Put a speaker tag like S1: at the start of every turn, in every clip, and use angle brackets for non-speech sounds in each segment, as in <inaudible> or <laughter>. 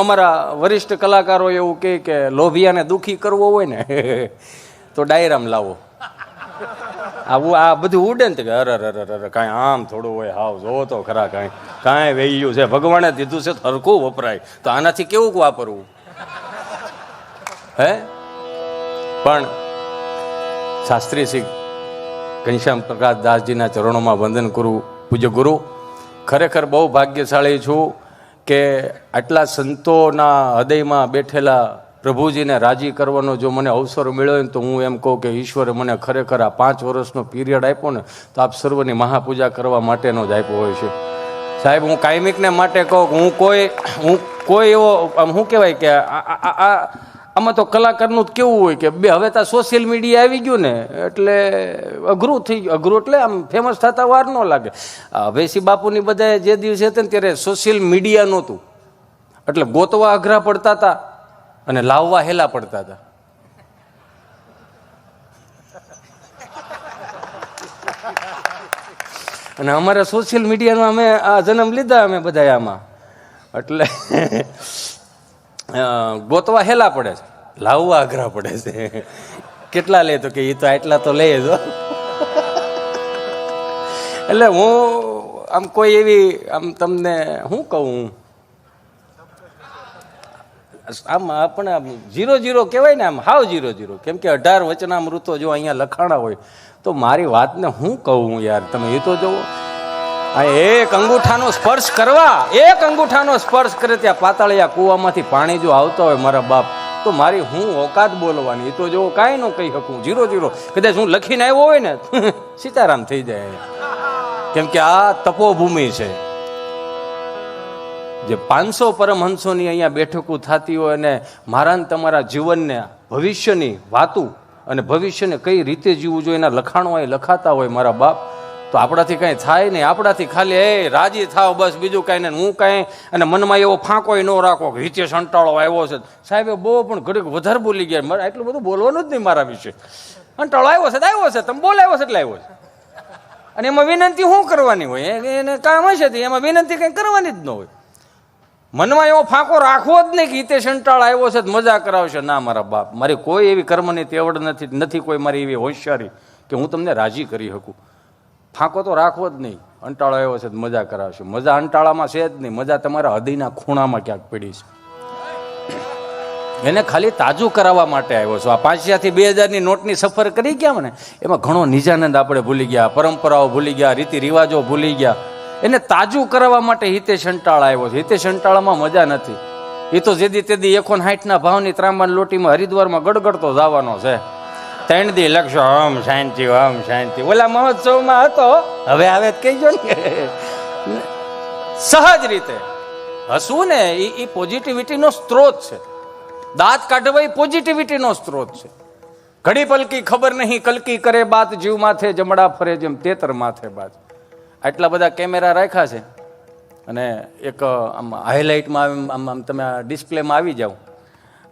S1: અમારા વરિષ્ઠ કલાકારો એવું કહે કે લોભિયાને દુખી કરવો હોય ને, તો ડાયરામ લાવો. આવું આ બધું ઉડે ને અરે અરે અરે કાંઈ આમ થોડું હોય, હાવ જો તો ખરા કાંઈ. કાંઈ વહ્યું છે. ભગવાને દીધું છે સરખું વપરાય. તો આનાથી કેવું વાપરવું? હે? પણ શાસ્ત્રી શ્રી ઘનશ્યામ પ્રકાશ દાસજીના ચરણોમાં વંદન કરું પૂજ્ય ગુરુ. ખરેખર બહુ ભાગ્યશાળી છું. કે આટલા સંતોના હૃદયમાં બેઠેલા પ્રભુજીને રાજી કરવાનો જો મને અવસર મળ્યો ને તો હું એમ કહું કે ઈશ્વરે મને ખરેખર આ પાંચ વર્ષનો પીરિયડ આપ્યો ને તો આપ સર્વની મહાપૂજા કરવા માટેનો જ આપ્યો હોય છે. સાહેબ, હું કાયમિકને માટે કહું હું કોઈ હું કોઈ એવો, આમ શું કહેવાય કે આ, આ- આમાં તો કલાકારનું કેવું હોય કે બે, હવે તો સોશિયલ મીડિયા આવી ગયું ને, એટલે અઘરું થઈ ગયું. અઘરું એટલે આમ ફેમસ થતા વાર ન લાગે. હવે અભયસિંહ બાપુની બધા જે દિવસે હતા ને ત્યારે સોશિયલ મીડિયા નહોતું. એટલે ગોતવા અઘરા પડતા હતા અને લાવવા હેલા પડતા હતા. અને અમારે સોશિયલ મીડિયાનો અમે આ જન્મ લીધા અમે બધા આમાં. એટલે ગોતવા હેલા પડે છે. લાવવા અઘરા પડે છે. કેટલા લે તો કે એ તો આટલા તો લે જો એટલે હું આમ કોઈ એવી આમ તમને શું કહું? આમ આપણે આમ જીરો જીરો કહેવાય ને આમ હાવ જીરો જીરો. કેમ કે અઢાર વચનામૃતો જો અહીંયા લખાણા હોય, તો મારી વાતને હું કહું યાર? તમે એ તો જુઓ આ એક અંગૂઠાનો સ્પર્શ કરવા, એક અંગૂઠાનો સ્પર્શ કરે ત્યાં પાતાળિયા કૂવામાંથી પાણી જો આવતા હોય મારા બાપ, તો મારી હું ઓકાત બોલવાની. તો જો કાંઈ ન કહી શકું. Zero zero. કદાચ હું લખીને આવ્યો હોય ને, <laughs> સીતારામ થઈ જાય. કેમ કે આ તપોભૂમિ છે. જે પાંચસો પરમહંસોની અહીંયા બેઠકો થતી હોય અને મારા તમારા જીવનને, ભવિષ્યની વાતું અને ભવિષ્યને કઈ રીતે જીવવું જોઈએ એના લખાણો અહીં લખાતા હોય મારા બાપ તો આપણાથી કાંઈ થાય નહીં. આપણાથી ખાલી એ રાજી થાવ, બસ બીજું કાંઈ નહીં. હું કાંઈ, અને મનમાં એવો ફાંકોય ન રાખો કે હિતે સંટાળો આવ્યો છે. સાહેબે બહુ પણ ઘડીક વધારે બોલી ગયા. મારે એટલું બધું બોલવાનું જ નહીં મારા વિશે. અંટાળો આવ્યો છે આવ્યો છે. તમે બોલાવ્યો છે એટલે આવ્યો છે. અને એમાં વિનંતી શું કરવાની હોય? એને કામ હશે એમાં વિનંતી કંઈ કરવાની જ ન હોય. મનમાં એવો ફાંકો રાખવો જ નહીં કે હિતે સંટાળ આવ્યો છે મજા કરાવશે. ના, મારા બાપ. મારી કોઈ એવી કર્મની તેવડ નથી નથી કોઈ મારી એવી હોશિયારી કે હું તમને રાજી કરી શકું. ફાંકો તો રાખવો જ નહીં. અંટાળો આવ્યો છે, મજા કરાવશે. મજા અંટાળામાં છે જ નહીં. મજા તમારા હૃદયના ખૂણામાં ક્યાંક પડી છે. એને ખાલી તાજું કરાવવા માટે આવ્યો છું. આ પાંચિયાથી બે હજારની નોટની સફર કરી ગયા મને. એમાં ઘણો નિજાનંદ આપણે ભૂલી ગયા, પરંપરાઓ ભૂલી ગયા, રીતિ રિવાજો ભૂલી ગયા. એને તાજું કરાવવા માટે હિતેશ અંટાળા આવ્યો છે. હિતેશ અંટાળામાં મજા નથી. એ તો જેદી તેદી એકોન હાઈટના ભાવની ત્રાંબાન લોટીમાં હરિદ્વારમાં ગડગડતો જવાનો છે. ત્રણ દી લખશો ઓમ શાંતિ ઓમ શાંતિ. ઓલા મહોત્સવમાં હતો, હવે આવે કહીજો ને. સહજ રીતે. હસવું ને એ એ પોઝિટિવિટીનો સ્ત્રોત છે. દાંત કાઢવા એ પોઝિટિવિટીનો સ્ત્રોત છે. ઘડી પલકી ખબર નહીં, કલકી કરે બાત, જીવ માથે જમડા ફરે જેમ તેતર માથે બાત આટલા બધા કેમેરા રાખ્યા છે. અને એક, આમ હાઇલાઇટમાં આમ આમ તમે ડિસ્પ્લેમાં આવી જાઓ.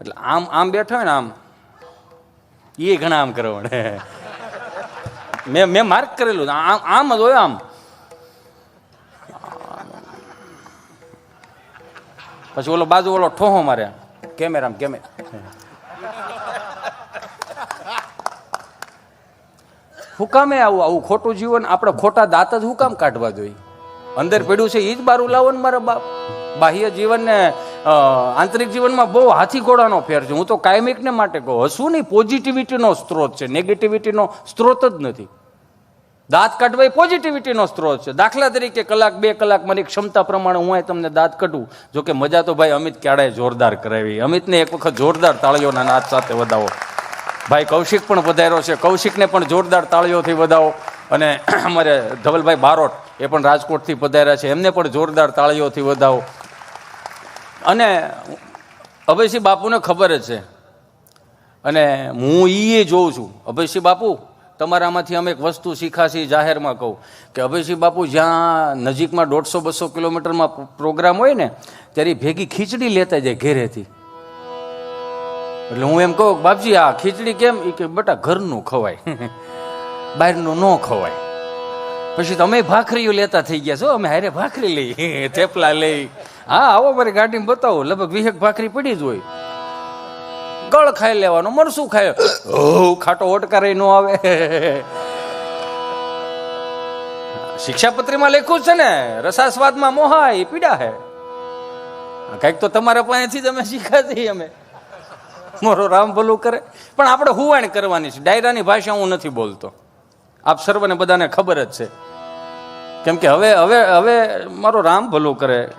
S1: એટલે આમ આમ બેઠો હોય ને આમ એ ઘણા આમ કરવા મેં મેં માર્ક કરેલું. આમ આમ જ હોય આમ. પછી ઓલો બાજુ ઓલો ઠોહો મારે. કેમેરામાં કેમેરા હુકામે આવું? આવું ખોટું જીવન આપણે ખોટા દાંત જ હુકામ કાઢવા જોઈએ? અંદર પડ્યું છે એ જ બારું લાવો ને મારા બાપ. બાહ્ય જીવનને આંતરિક જીવનમાં બહુ હાથી ઘોડાનો ફેર છે. હું તો કાયમિકને માટે કહું, હસવું નહીં પોઝિટિવિટીનો સ્ત્રોત છે. નેગેટિવિટીનો સ્ત્રોત જ નથી. દાંત કાઢવા એ પોઝિટિવિટીનો સ્ત્રોત છે. દાખલા તરીકે કલાક, બે કલાક મારી ક્ષમતા પ્રમાણે હું તમને દાંત કાઢું, જો કે મજા તો ભાઈ અમિત ક્યારેય જોરદાર કરાવી. અમિતને એક વખત જોરદાર તાળીઓના નાદ સાથે વધાવો. ભાઈ કૌશિક પણ વધાર્યો છે. કૌશિકને પણ જોરદાર તાળીઓથી વધાવો. અને <clears throat> અમારે ધવલભાઈ બારોટ એ પણ રાજકોટથી પધાર્યા છે. એમને પણ જોરદાર તાળીઓથી વધાવો. અને અભયસિંહ બાપુને ખબર જ છે. અને હું એ જોઉં છું. અભયસિંહ બાપુ, તમારામાંથી અમે એક વસ્તુ શીખાશી જાહેરમાં કહું કે અભયસિંહ બાપુ જ્યાં નજીકમાં દોઢસો બસો કિલોમીટરમાં પ્રોગ્રામ હોય ને ત્યારે ભેગી ખીચડી લેતા જાય ઘેરેથી. એટલે હું એમ કહું, બાપજી, આ ખીચડી કેમ? કે, બેટા, ઘરનું ખવાય. <laughs> બહારનું ન ખવાય. પછી તમે ભાખરીઓ લેતા થઈ ગયા છો. અમે હારે ભાખરી લઈ, થેપલા લઈ. હા, આવો મારી ગાડીમાં બતાવો. લગભગ વીસેક ભાખરી પડી જ હોય. ગળ ખાઈ લેવાનો, મરસું ખાય ખાટો ઓટકારે નો આવે. શિક્ષાપત્રીમાં લખ્યું છે ને, રસાસ્વાદમાં મોહા એ પીડા હે. કંઈક તો તમારા પાસેથી જ અમે શીખાતી અમે. મારો રામ ભલું કરે. પણ આપણે હુવાણ કરવાની છે. ડાયરાની ભાષા હું નથી બોલતો. આપ સર્વને બધાને ખબર જ છે. કેમ કે હવે હવે હવે મારો રામ ભલું કરે.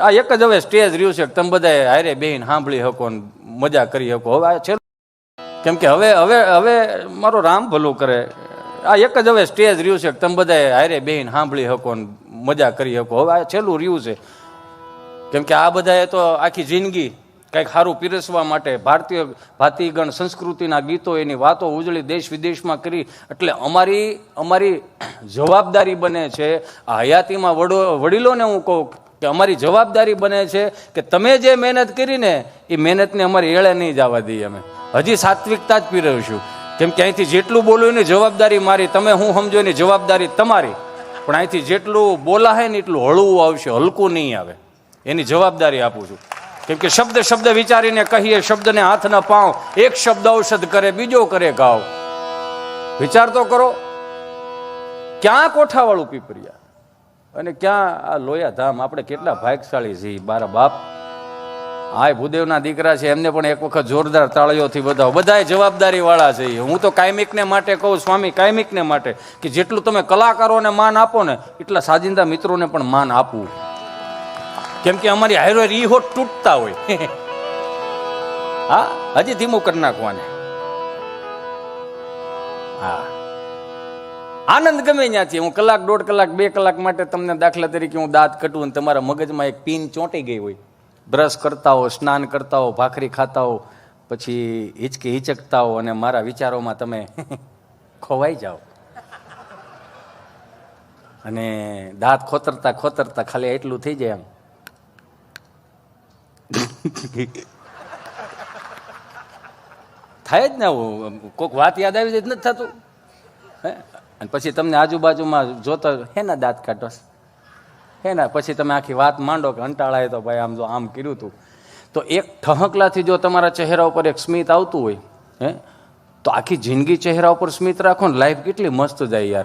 S1: આ એક જ હવે સ્ટેજ રહ્યું છે તમે બધા હારે બેહીને સાંભળી શકો ને મજા કરી શકો. હવે આ છેલ્લું કેમ કે હવે હવે હવે મારો રામ ભલું કરે. આ એક જ હવે સ્ટેજ રહ્યું છે તમે બધા હારે બેહીને સાંભળી શકો ને મજા કરી શકો. હવે આ છેલ્લું રહ્યું છે. કેમ કે આ બધાએ તો આખી જિંદગી કંઈક સારું પીરસવા માટે ભારતીય ભાતીગણ સંસ્કૃતિના ગીતો એની વાતો ઉજળી દેશ વિદેશમાં કરી. એટલે અમારી અમારી જવાબદારી બને છે. આ હયાતીમાં વડો, વડીલોને હું કહું કે અમારી જવાબદારી બને છે કે તમે જે મહેનત કરીને એ મહેનતને અમારી એળે નહીં જવા દઈએ અમે. હજી સાત્વિકતા જ પીરવશું. કેમ કે અહીંથી જેટલું બોલું એની જવાબદારી મારી, તમે હું સમજો એની જવાબદારી તમારી. પણ અહીંથી જેટલું બોલાય ને એટલું હળવું આવશે, હલકું નહીં આવે. એની જવાબદારી આપું છું. કેમ કે શબ્દ શબ્દ વિચારીને કહીએ, શબ્દને હાથ ન પાવ. એક શબ્દ ઔષધ કરે, બીજો કરે ઘાવ. વિચાર તો કરો. ક્યાં કોઠાવાળું પીપરિયા અને ક્યાં આ લોયા ધામ આપણે કેટલા ભાગશાળી છીએ બારા બાપ. હા ભૂદેવના દીકરા છે, એમને પણ એક વખત જોરદાર તાળીઓથી બધાઓ બધાય જવાબદારી વાળા છે હું તો કાયમિકને માટે કહું, સ્વામી, કાયમિકને માટે. કે જેટલું તમે કલાકારોને માન આપો ને, એટલા સાજિંદા મિત્રોને પણ માન આપવું કેમ કે અમારી હાઈરો હોટ તૂટતા હોય. હા, હજી ધીમું કરી નાખવાને. હા. આનંદ ગમે ત્યાંથી. હું કલાક, દોઢ કલાક, બે કલાક માટે તમને દાખલા તરીકે હું દાંત કટું અને તમારા મગજમાં એક પીન ચોંટી ગઈ હોય. બ્રશ કરતા હો, સ્નાન કરતા હો, ભાખરી ખાતા હો, પછી હિચકી હિચકતા હો અને મારા વિચારોમાં તમે ખોવાઈ જાઓ. અને દાંત ખોતરતા ખોતરતા ખાલી એટલું થઈ જાય એમ. <laughs> થાય જ ને આવું કોઈક વાત યાદ આવી જાય નથી થતું. હે? અને પછી તમને આજુબાજુમાં જોતો હેના દાંત કાઢો હે ને? પછી તમે આખી વાત માંડો કે અંટાળાએ તો ભાઈ, આમ જો આમ કર્યું હતું તો એક ઠહકલાથી જો તમારા ચહેરા ઉપર એક સ્મિત આવતું હોય, હે? તો આખી જિંદગી ચહેરા ઉપર સ્મિત રાખો ને લાઈફ કેટલી મસ્ત જાય યાર.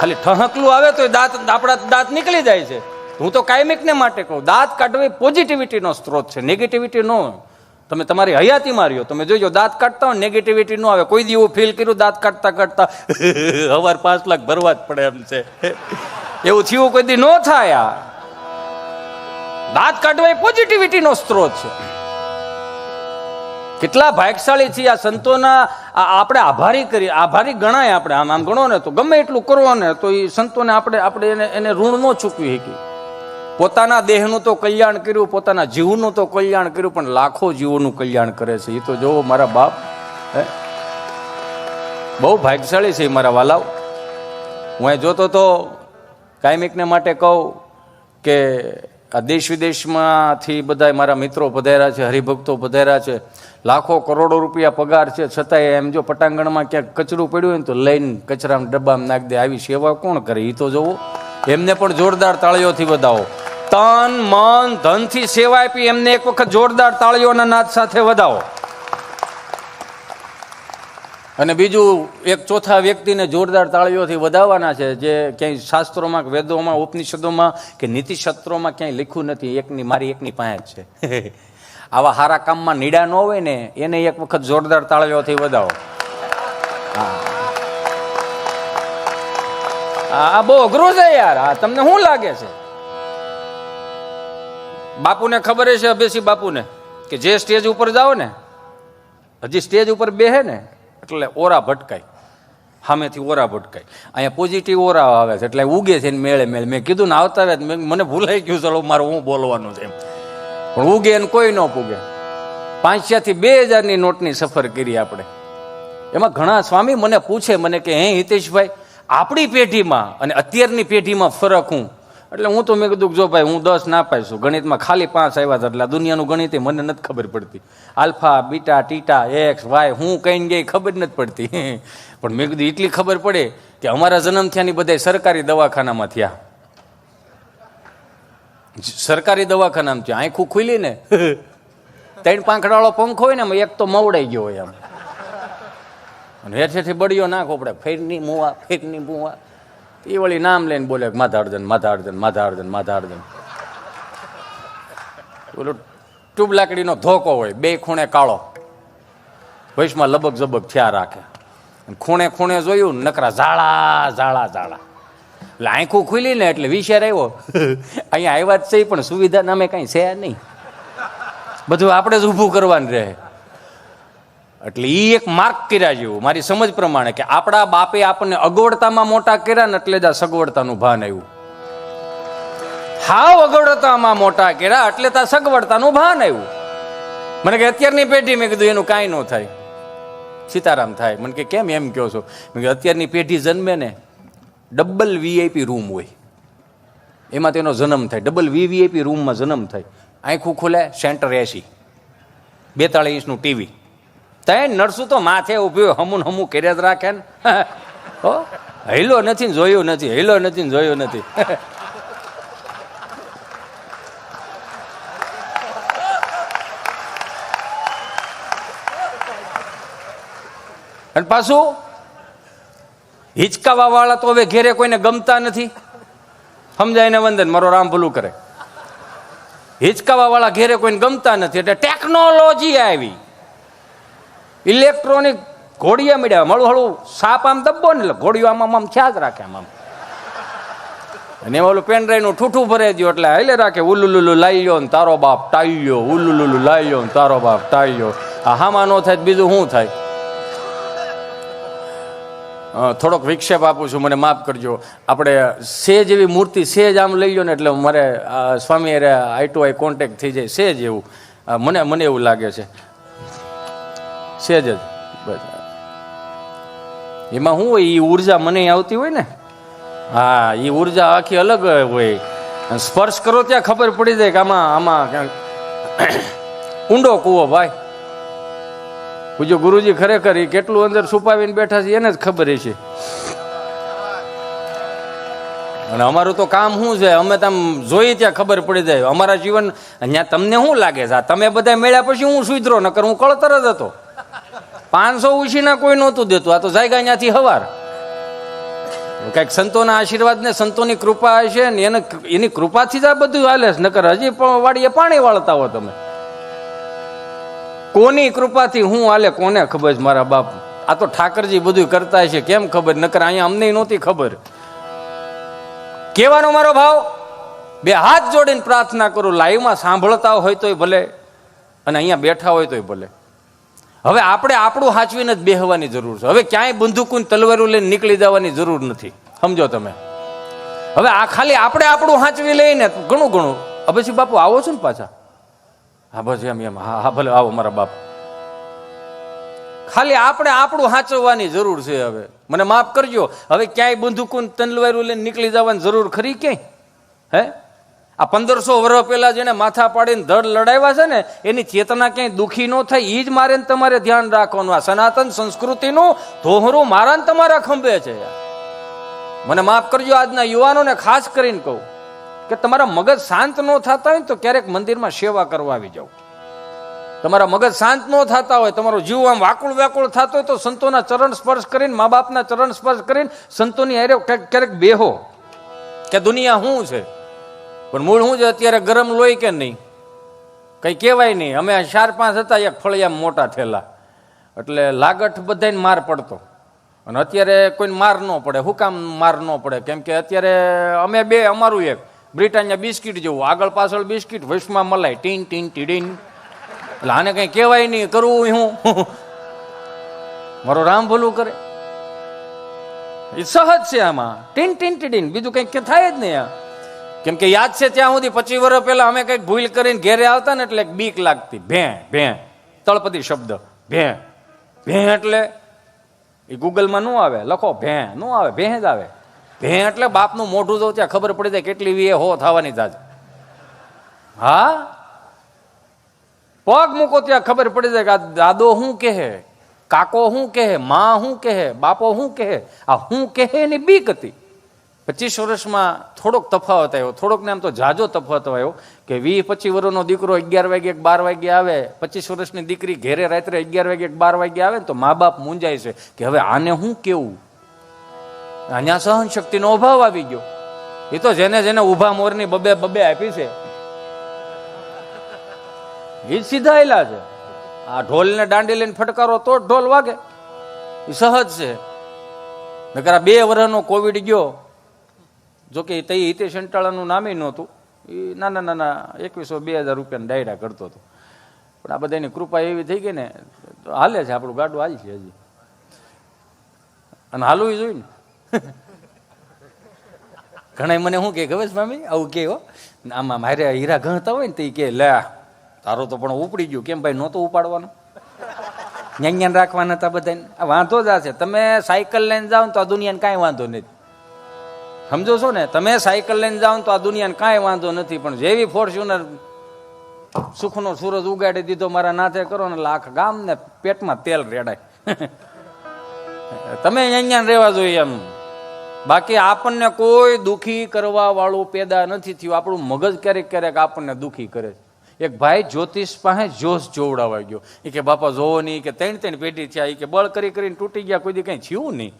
S1: ખાલી ઠહકલું આવે તો દાંત, આપણા દાંત નીકળી જાય છે. હું તો કાયમિકને માટે કહું, દાંત કાઢવી પોઝિટિવિટીનો સ્ત્રોત છે. નેગેટિવિટી નો. તમે તમારી હયાતી માર્યો. તમે જોજો, દાંત કાઢતા હોય નેગેટિવિટી નો આવે. કોઈ દી એવું ફીલ કર્યું દાંત કાઢતા કાઢતા <laughs> હવાર પાંચ લાખ ભરવા જ પડે એમ છે. <laughs> એવું થયું, કોઈ દી ન થાય આ. દાંત કાઢવા એ પોઝિટિવિટીનો સ્ત્રોત છે. કેટલા ભાગશાળી છીએ, આ સંતોના આપણે આભારી કરી આભારી ગણાય આપણે. આમ આમ ગણો ને તો ગમે એટલું કરવો ને તો એ સંતોને આપણે આપણે એને એને ઋણ ન ચૂકવી શકીએ. પોતાના દેહનું તો કલ્યાણ કર્યું, પોતાના જીવનું તો કલ્યાણ કર્યું, પણ લાખો જીવોનું કલ્યાણ કરે છે. એ તો જોવો મારા બાપ, હે? બહુ ભાગ્યશાળી છે મારા વાલાવ હું અહીં જોતો તો કાયમિકને માટે કહું કે આ દેશ વિદેશમાંથી બધા મારા મિત્રો પધાર્યા છે, હરિભક્તો પધાર્યા છે. લાખો કરોડો રૂપિયા પગાર છે, છતાંય એમ જો પટાંગણમાં ક્યાંક કચરું પડ્યું હોય ને તો લઈને કચરામાં ડબ્બામાં નાખી દે. આવી સેવા કોણ કરે? એ તો જોવો. એમને પણ જોરદાર તાળીઓથી વધાવો. તન, મન, ધનથી સેવા આપી એમને એક વખત જોરદાર તાળીઓના નાદ સાથે વધાવો. અને બીજું, એક ચોથા વ્યક્તિને જોરદાર તાળીઓથી વધાવવાના છે, જે ક્યાંય શાસ્ત્રોમાં વેદોમાં, ઉપનિષદોમાં, કે નીતિશાસ્ત્રોમાં ક્યાંય લખ્યું નથી, એકની મારી એકની પાસે જ છે. <laughs> આવા સારા કામમાં નીડા ન હોય ને, એને એક વખત જોરદાર તાળીઓથી વધાવો. હા. આ બહુ અઘરું છે યાર. આ તમને શું લાગે છે? બાપુને ખબર છે અભેસી બાપુને, કે જે સ્ટેજ ઉપર જાઓ ને, હજી સ્ટેજ ઉપર બેહે ને, એટલે ઓરા ભટકાય. સામેથી ઓરા ભટકાય. અહીંયા પોઝિટિવ ઓરા આવે છે, એટલે ઉગે છે ને મેળે મેળે. મેં કીધું ને આવતા મેં મને ભૂલાઈ ગયું, ચલો, મારે હું બોલવાનું છે પણ ઉગે ને કોઈ ન પૂગે. પાંચસાથી બે હજારની નોટની સફર કરી આપણે. એમાં ઘણા સ્વામી મને પૂછે, મને કે, હે હિતેશભાઈ આપણી પેઢીમાં અને અત્યારની પેઢીમાં ફરક હું? એટલે હું તો મેં કીધું જો ભાઈ હું દસ ના પાઈશું ગણિતમાં ખાલી પાંચ આવ્યા હતા, એટલે દુનિયાનું ગણિત મને નથી ખબર પડતી. Alpha, beta, theta, X, Y, હું કઈ ગઈ ખબર નથી પડતી. <laughs> પણ મેં કીધું એટલી ખબર પડે કે અમારા જન્મ થયાની બધા સરકારી દવાખાનામાં થયા. સરકારી દવાખાનામાં થયા. આંખું ખુલી ને. <laughs> ત્રણ પાંખડાવાળો પંખો હોય ને એક તો મવડાઈ ગયો હોય આમ. અને હેઠેથી બળીઓ નાખો પડે. ફેરની મુવા ફેરની મુવા એ વળી નામ લઈને બોલે કે માધાર્જન, માધારજન માધારજન ઓલો ટ્યુબ લાકડીનો ધોકો હોય, બે ખૂણે કાળો. વૈશમાં લબક જબક થયા રાખે. ખૂણે ખૂણે જોયું નકરા ઝાડા ઝાડા ઝાડા એટલે આંખું ખુલી ને એટલે વિશેર આવ્યો. અહીંયા આવ્યા જ છે પણ સુવિધા નામે કાંઈ છે નહીં. બધું આપણે જ ઊભું કરવાનું રહે. એટલે એ એક માર્ક કર્યા જેવું. મારી સમજ પ્રમાણે કે આપણા બાપે આપણને અગવડતામાં મોટા કર્યા ને એટલે જ આ સગવડતાનું ભાન આવ્યું. હાવ અગવડતામાં મોટા કર્યા એટલે તો સગવડતાનું ભાન આવ્યું. મને કે અત્યારની પેઢી મેં કીધું એનું કાંઈ ન થાય. સીતારામ થાય. મને કે કેમ એમ કહો છો? મેં કે અત્યારની પેઢી જન્મે ને ડબલ વીઆઈપી રૂમ હોય. એમાં તેનો જન્મ થાય. ડબલ વીવીઆઈપી રૂમમાં જન્મ થાય. આંખું ખોલે સેન્ટર એસી. બેતાળીસ ઇંચનું ટીવી. તૈન નરસું તો માથે ઊભી હમું હમું કર્યા જ રાખે ને. હો? હેલો નથી જોયું નથી, હેલો નથી જોયું નથી. અને પાછું હિચકાવા વાળા તો હવે ઘેરે કોઈને ગમતા નથી. સમજાય ને વંદન, મારો રામ ભૂલું કરે. હિચકાવા વાળા ઘેરે કોઈને ગમતા નથી, એટલે ટેકનોલોજી આવી. ઇલેક્ટ્રોનિક ઘોડીએ મળ્યા. હળું હળું સાપ આમ દબ્બો ને એટલે ઘોડીઓ આમ આમ ખ્યાલ રાખે આમ આમ. અને એમાં ઓલું પેનડ્રાઈવનું ઠૂઠું ભરે દો એટલે હાલે રાખે, ઉલુલુલુ લાઈ લ્યો ને તારો બાપ ટાઈ ઉલુલુલુ લાઈ લ્યો ને તારો બાપ ટાઈ આ હામાં નો થાય બીજું શું થાય? થોડોક વિક્ષેપ આપું છું, મને માફ કરજો. આપણે સેજ એવી મૂર્તિ સેજ આમ લઈ લો ને એટલે મારે સ્વામી અરે આઈ આઈ કોન્ટેક્ટ થઈ જાય સેજ એવું. મને મને એવું લાગે છે. સેજ જ એમાં શું હોય? એ ઊર્જા મને આવતી હોય ને? હા એ ઊર્જા આખી અલગ હોય. સ્પર્શ કરો ત્યાં ખબર પડી જાય કે આમાં આમાં <coughs> ઊંડો કૂવો ભાઈ. પૂજો ગુરુજી ખરેખર એ કેટલું અંદર છુપાવીને બેઠા છે એને જ ખબર છે અને અમારું તો કામ શું છે? અમે તો આમ જોઈએ ત્યાં ખબર પડી જાય. અમારા જીવન અહીંયા તમને શું લાગે છે? તમે બધા મેળ્યા પછી હું સુધરો, નકર હું કળતર જ હતો. પાંચસો ઉછીના કોઈ નહોતું દેતું. આ તો જાયગા ત્યાંથી હવાર. કંઈક સંતોના આશીર્વાદ ને સંતોની કૃપા હશે ને એને એની કૃપાથી જ આ બધું હાલે છે. નકર હજી પણ વાડીએ પાણી વાળતા હો તમે. કોની કૃપાથી હું હાલે કોને ખબર છે મારા બાપ? આ તો ઠાકરજી બધું કરતા છે કેમ ખબર? નકર અહીંયા અમને નહોતી ખબર. કહેવાનો મારો ભાવ? બે હાથ જોડીને પ્રાર્થના કરું. લાઈવમાં સાંભળતા હોય તોય ભલે અને અહીંયા બેઠા હોય તોય ભલે. હવે આપણે આપણું હાચવીને જ બેહવાની જરૂર છે. હવે ક્યાંય બંદૂકું ને તલવારું લઈને નીકળી જવાની જરૂર નથી. સમજો તમે? હવે આ ખાલી આપણે આપણું હાંચવી લઈને ઘણું ઘણું. હવે પછી બાપુ આવો છો ને પાછા? હા, બસ એમ એમ. હા હા, ભલે, આવો મારા બાપ. ખાલી આપણે આપણું હાંચવવાની જરૂર છે હવે. મને માફ કરજો. હવે ક્યાંય બંદૂકું ને તલવારું લઈને નીકળી જવાની જરૂર ખરી ક્યાંય? હે? આ પંદરસો વર્ષ પહેલા જેને માથા પાડીને ધડ લડાવ્યા છે ને, એની ચેતના ક્યાંય દુખી ન થાય એ જ મારે તમારે ધ્યાન રાખવાનું. આ સનાતન સંસ્કૃતિનું ધોહરું મારા તમારા ખંભે છે. મને માફ કરજો આજના યુવાનોને, ખાસ કરીને કહું કે તમારા મગજ શાંત ન થતા હોય તો ક્યારેક મંદિરમાં સેવા કરવા આવી જાઓ. તમારા મગજ શાંત ન થતા હોય, તમારો જીવ આમ વાકુળ વ્યાકુળ થતો હોય તો સંતોના ચરણ સ્પર્શ કરીને, મા બાપના ચરણ સ્પર્શ કરીને સંતોની હારે ક્યારેક બેહો કે દુનિયા શું છે? પણ મૂળ શું છે, અત્યારે ગરમ લોહી કે નહીં? કંઈ કહેવાય નહીં. અમે ચાર પાંચ હતા, એક ફળિયામાં મોટા થયેલા. એટલે લાગઠ બધાને માર પડતો. અને અત્યારે કોઈને માર ન પડે. હું કામ માર ન પડે? કેમ કે અત્યારે અમે બે, અમારું એક. બ્રિટાનિયા બિસ્કિટ જેવું. આગળ પાછળ બિસ્કિટ, વૈશમાં મલાઈ. ટીન ટીન, ટીડીન. એટલે આને કંઈ કહેવાય નહીં. કરવું હું? મારો રામ ભલું કરે. એ સહજ છે આમાં. ટીન ટીન, ટીડીન. બીજું કંઈક કે થાય જ નહીં આ. કેમ કે યાદ છે ત્યાં સુધી પચીસ વર્ષ પહેલા અમે કંઈક ભૂલ કરીને ઘેરે આવતા ને એટલે બીક લાગતી. ભે ભે. તળપદી શબ્દ. ભે. ભે એટલે એ ગૂગલમાં ન આવે. લખો ભે. ન આવે. ભે જ આવે. ભે એટલે બાપનું મોઢું જો ત્યાં ખબર પડી જાય કેટલી વીએ હો થવાની જાજ હા? પગ મૂકો ત્યાં ખબર પડી જાય કે આ દાદો શું કહે? કાકો શું કહે? માં શું કહે? બાપો શું કહે? આ શું કહે એની બીક હતી. પચીસ વર્ષમાં થોડોક તફાવત આવ્યો. થોડોક ને આમ તો જાજો તફાવત આવ્યો કે વીસ પચીસ વર્ષનો દીકરો અગિયાર વાગે એક બાર વાગે આવે, પચીસ વર્ષની દીકરી ઘેરે રાત્રે અગિયાર વાગે બાર વાગે આવે ને તો મા બાપ મૂંઝાય છે કે હવે આને હું કેવું? અહીંયા સહન શક્તિનો અભાવ આવી ગયો. એ તો જેને જેને ઊભા મોરની બબે બબે આપી છે. એ સીધાયેલા છે. આ ઢોલને દાંડી લઈને ફટકારો તો ઢોલ વાગે. એ સહજ છે. નકર બે વર્ષનો કોવિડ ગયો. જો કે તે હિતેશ અંટાળાનું નામે નહોતું. એ નાના નાના એકવીસો બે હજાર રૂપિયાના ડાયરા કરતો હતો. પણ આ બધાની કૃપા એવી થઈ ગઈ ને, તો હાલે છે, આપણું ગાડું હાલ છે હજી. અને હાલવું જોયું ને ઘણા મને શું કે, ખબર મામી આવું કે આમાં મારે હીરા ગણતા હોય ને તો કે, લે, તારો તો પણ ઉપડી ગયું. કેમ ભાઈ નહોતો ઉપાડવાનો? જ્ઞાન રાખવાના હતા બધાને વાંધો જ આ છે. તમે સાયકલ લઈને જાઓ ને તો આ દુનિયાને કાંઈ વાંધો નથી. સમજો છો ને? તમે સાયકલ લઈને જાઓ તો આ દુનિયાને કાંઈ વાંધો નથી, પણ જેવી ફોર્ચ્યુનર સુખનો સૂરજ ઉગાડી દીધો મારા નાથે કરો ને લાખ ગામ ને પેટમાં તેલ રેડાય. તમે અહીંયા રહેવા જોઈએ એમ. બાકી આપણને કોઈ દુખી કરવા વાળું પેદા નથી થયું. આપણું મગજ ક્યારેક ક્યારેક આપણને દુખી કરે છે. એક ભાઈ જ્યોતિષ પાસે જોશ જોવડાવા ગયો. એ કે, બાપા, જોવો નહીં કે, ત્રણ ત્રણ પેઢી થયા. એ કે, બળ કરી કરીને તૂટી ગયા, કોઈ દી કંઈ થયું નહીં.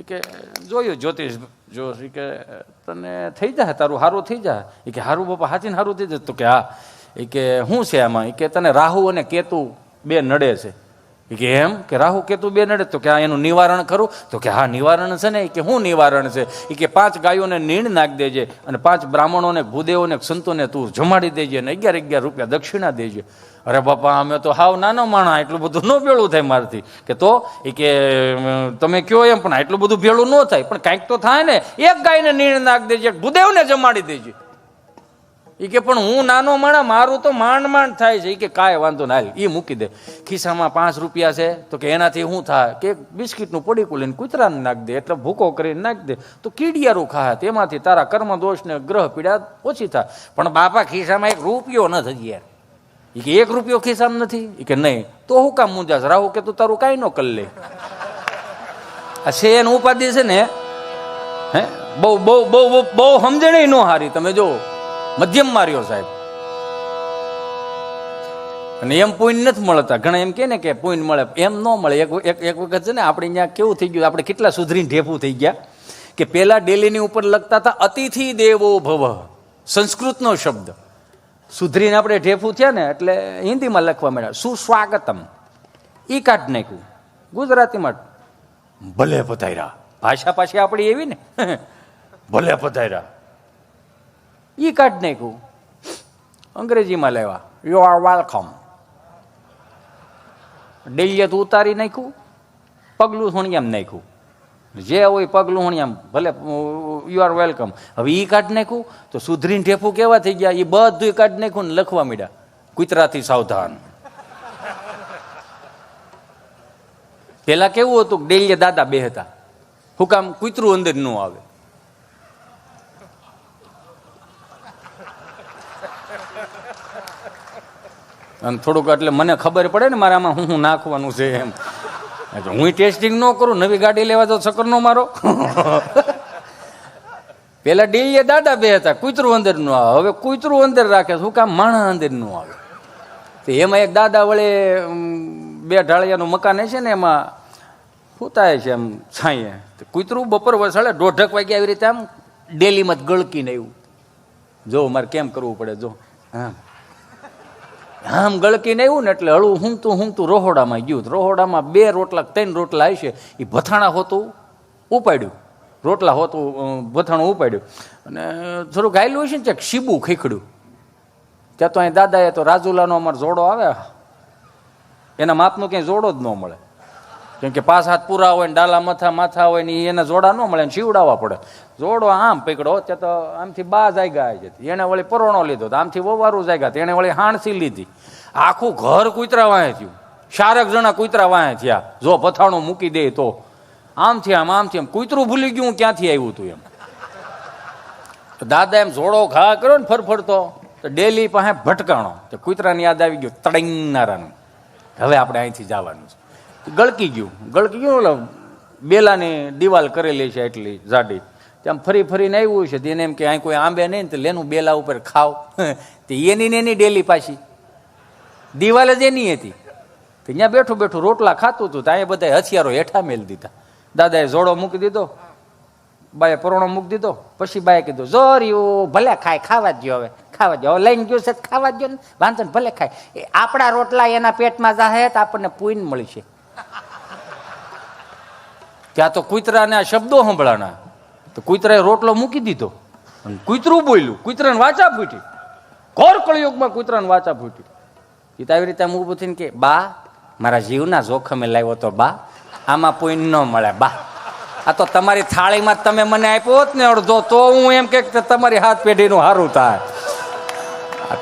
S1: કે, જોયું જ્યોતિષ, જો કે, તને થઈ જાય તારું સારું થઈ જાય એ કે સારું બાપા, હાચીને સારું થઈ જાય તો કે, હા. એ કે શું છે આમાં? એ કે, તને રાહુ અને કેતુ બે નડે છે. કે, એમ? કે રાહુ કેતુ બે નડે તો કે આ એનું નિવારણ કરું તો કે, હા, નિવારણ છે ને? કે શું નિવારણ છે? એ કે, પાંચ ગાયોને નીણ નાખી દેજે અને પાંચ બ્રાહ્મણોને, ભૂદેવોને, સંતોને તું જમાડી દેજે અને અગિયાર અગિયાર રૂપિયા દક્ષિણા દેજે. અરે બાપા, અમે તો હાવ નાનો માણા એટલું બધું ન ભેળું થાય મારથી. કે તો? એ કે તમે કયો એમ? પણ આટલું બધું ભેળું ન થાય. પણ કાંઈક તો થાય ને. એક ગાયને નીણ નાખ દેજે, ભૂદેવને જમાડી દેજે. એ કે, પણ હું નાનો માણા મારું તો માંડ માંડ થાય છે. એ કે, કાંઈ વાંધો ના એ મૂકી દે. ખિસ્સામાં પાંચ રૂપિયા છે, તો કે એનાથી શું થાય? કે બિસ્કિટનું પડીકું લઈને કૂતરાને નાખ દે, એટલે ભૂકો કરીને નાખ દે. તો કીડિયારું ખાય, તેમાંથી તારા કર્મ દોષ ગ્રહ પીડા ઓછી થાય. પણ બાપા, ખિસ્સામાં એક રૂપિયો ન થઈ યાર એ કે, એક રૂપિયો ખિસ્સામાં નથી? એ કે, નહીં. તો હું કામ મુંજાશ રાહુ કે, તું તારું કાંઈ ન કરી લે. આ છે એનું ઉપાધિ છે ને, હે? બહુ બહુ બહુ બહુ સમજણે સમજણ ન હારી તમે, જો. મધ્યમ માર્યો સાહેબ. અને એમ પોઈન્ટ નથી મળતા. ઘણા એમ કે ને કે પોઈન્ટ મળે. એમ ન મળે. એક એક વખત છે ને આપણે અહીંયા કેવું થઈ ગયું, આપણે કેટલા સુધરીને ઢેફું થઈ ગયા કે પેલા ડેલીની ઉપર લખતા હતા, અતિથિ દેવો ભવ. સંસ્કૃતનો શબ્દ. સુધરીને આપણે ઢેફું થયા ને, એટલે હિન્દીમાં લખવા માંડ્યા, સુસ્વાગતમ. ઈ કાઢ નાખ્યું. ગુજરાતીમાં, ભલે પધાર્યા. ભાષા પાછી આપણી એવી ને. <laughs> ભલે પધાર્યા. ઈ કાઢ નાખ્યું. અંગ્રેજીમાં લેવા યુ આર વેલકમ ડેલિયત ઉતારી નાખ્યું, પગલું હોણિયામ નાખ્યું. જે હોય પગલું હોણિયામ ભલે યુ આર વેલકમ હવે એ કાઢ નાખ્યું, તો સુધરીને ઠેફું કેવા થઈ ગયા? એ બધું કાઢ નાખ્યું ને લખવા માંડ્યા કુતરાથી સાવધાન. પેલા કેવું હતું ડેલીએ દાદા બે હતા. હું કામ કૂતરું અંદર ન આવે. અને થોડુંક એટલે મને ખબર પડે ને મારે આમાં હું શું નાખવાનું છે એમ. હું ટેસ્ટિંગ ન કરું, નવી ગાડી લેવા તો ચક્કર નો મારો. <laughs> પેલા ડેલીએ દાદા બે હતા, કૂતરું અંદરનું આવે. હવે કૂતરું અંદર રાખે શું કામ? માણસ અંદરનું આવે. તો એમાં એક દાદા વળે બે ઢાળિયાનું મકાન છે ને એમાં ફૂતાય છે એમ છાંયે. કૂતરું બપોર વસાડે, દોઢક વાગે આવી રીતે આમ ડેલીમાં જ ગળકીને આવ્યું. જો, મારે કેમ કરવું પડે? જો, હા. આમ ગળકીને આવ્યું ને એટલે હળવું હુંતું હુંતું રોહોડામાં ગયું. રોહોડામાં બે રોટલા, ત્રણ રોટલા હશે એ ભથાણા હોતું ઉપાડ્યું. રોટલા હોતું ભથાણું ઉપાડ્યું. અને થોડું ગાયલું હશે ને ચેક શીબું ખીખડ્યું. ત્યાં તો અહીં દાદાએ તો રાજુલાનો અમારો જોડો આવે. એના માપનો ક્યાંય જોડો જ ન મળે. કેમ કે પાસ હાથ પૂરા હોય ને ડાલા મથા માથા હોય ને એને જોડા ન મળે ને શીવડાવવા પડે. જોડો આમ પકડો ત્યાં તો આમથી બા જાયગા આવી જતી. એને વળી પરોણો લીધો તો આમથી વવારું જાયગા તેણે વળી હાણસી લીધી. આખું ઘર કૂતરા વાંહે થયું. ચારક જણા કૂતરા વાંહે થયા. જો પથાણું મૂકી દે તો. આમથી આમ આમથી આમ. કૂતરું ભૂલી ગયું ક્યાંથી આવ્યું હતું એમ. તો દાદા એમ જોડો ઘા કર્યો ને ફરફરતો, તો ડેલી પાસે ભટકાણો. તો કૂતરાની યાદ આવી ગયો તડંગનારાનું હવે આપણે અહીંથી જવાનું છે. ગળકી ગયું. ગળકી ગયું બેલાની દિવાલ કરેલી છે એટલી જાડી. ત્યાં ફરી ફરીને આવ્યું છે. તેને એમ કે અહીં કોઈ આંબે નહીં તો લેનું બેલા ઉપર ખાવ. <laughs> તે એની ને એની ડેલી પાછી. દિવાલ જ એની હતી. ત્યાં બેઠું બેઠું રોટલા ખાતું હતું. ત્યાં બધા હથિયારો હેઠા મેલ દીધા. દાદાએ જોડો મૂકી દીધો. બાએ પરોણો મૂકી દીધો. પછી બાએ કીધું, જોર્યું, ભલે ખાય, ખાવા જ હવે. ખાવા જ હવે લઈને ગયો છે ખાવા જ ને. વાંધો ભલે ખાય. એ આપણા રોટલા એના પેટમાં જાહે તો આપણને પૂન મળી છે <laughs> ત્યાં તો કૂતરાને આ શબ્દો સંભળાના તો કૂતરાએ રોટલો મૂકી દીધો. કૂતરું બોલ્યું. કૂતરાને વાચા ફૂટી. ઘોર કળયુગમાં કૂતરાને વાચા ફૂટી. એ તો આવી રીતે આમ થઈને કે, બા, મારા જીવના જોખમે લાવ્યો તો બા. આમાં પૂન ન મળે, બા. આ તો તમારી થાળીમાં તમે મને આપ્યો હોત ને અડધો, તો હું એમ કે તમારી હાથ પેઢીનું સારું થાય.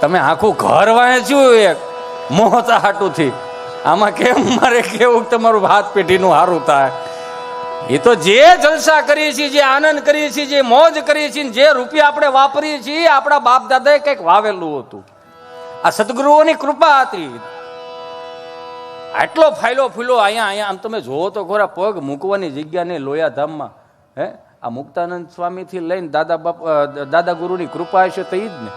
S1: તમે આખું ઘર વાંચ્યું એક મોહતા હાટુથી આમાં કેમ મારે કેવું તમારું હાથ પેઢીનું સારું થાય? એ તો જે જલસા કરીએ છીએ, જે આનંદ કરીએ છીએ, જે મોજ કરીએ છીએ, જે રૂપિયા આપણે વાપરીએ છીએ આપણા બાપ દાદાએ કંઈક વાવેલું હતું. આ સદગુરુઓની કૃપા હતી. આટલો ફાયલો ફૂલો અહીંયા અહીંયા, આમ તમે જોવો તો ખોરા પગ મૂકવાની જગ્યા નહીં લોયા ધામમાં હે? આ મુક્તાનંદ સ્વામીથી લઈને દાદા બાપ દાદા ગુરુની કૃપા હશે તો ઈ જ ને.